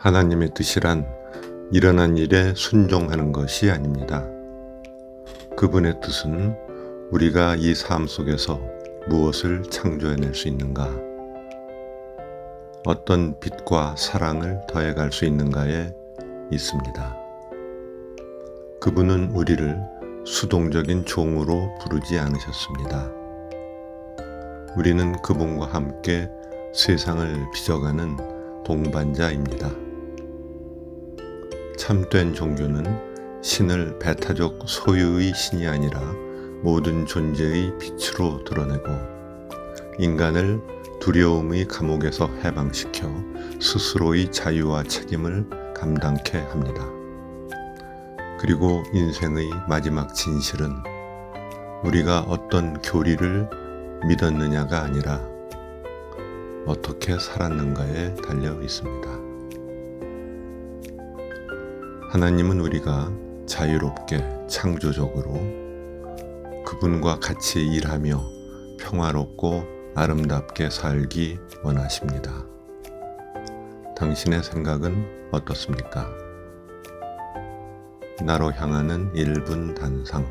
하나님의 뜻이란 일어난 일에 순종하는 것이 아닙니다. 그분의 뜻은 우리가 이 삶 속에서 무엇을 창조해낼 수 있는가, 어떤 빛과 사랑을 더해갈 수 있는가에 있습니다. 그분은 우리를 수동적인 종으로 부르지 않으셨습니다. 우리는 그분과 함께 세상을 빚어가는 동반자입니다. 참된 종교는 신을 배타적 소유의 신이 아니라 모든 존재의 빛으로 드러내고 인간을 두려움의 감옥에서 해방시켜 스스로의 자유와 책임을 감당케 합니다. 그리고 인생의 마지막 진실은 우리가 어떤 교리를 믿었느냐가 아니라 어떻게 살았는가에 달려 있습니다. 하나님은 우리가 자유롭게 창조적으로 그분과 같이 일하며 평화롭고 아름답게 살기 원하십니다. 당신의 생각은 어떻습니까? 나로 향하는 1분 단상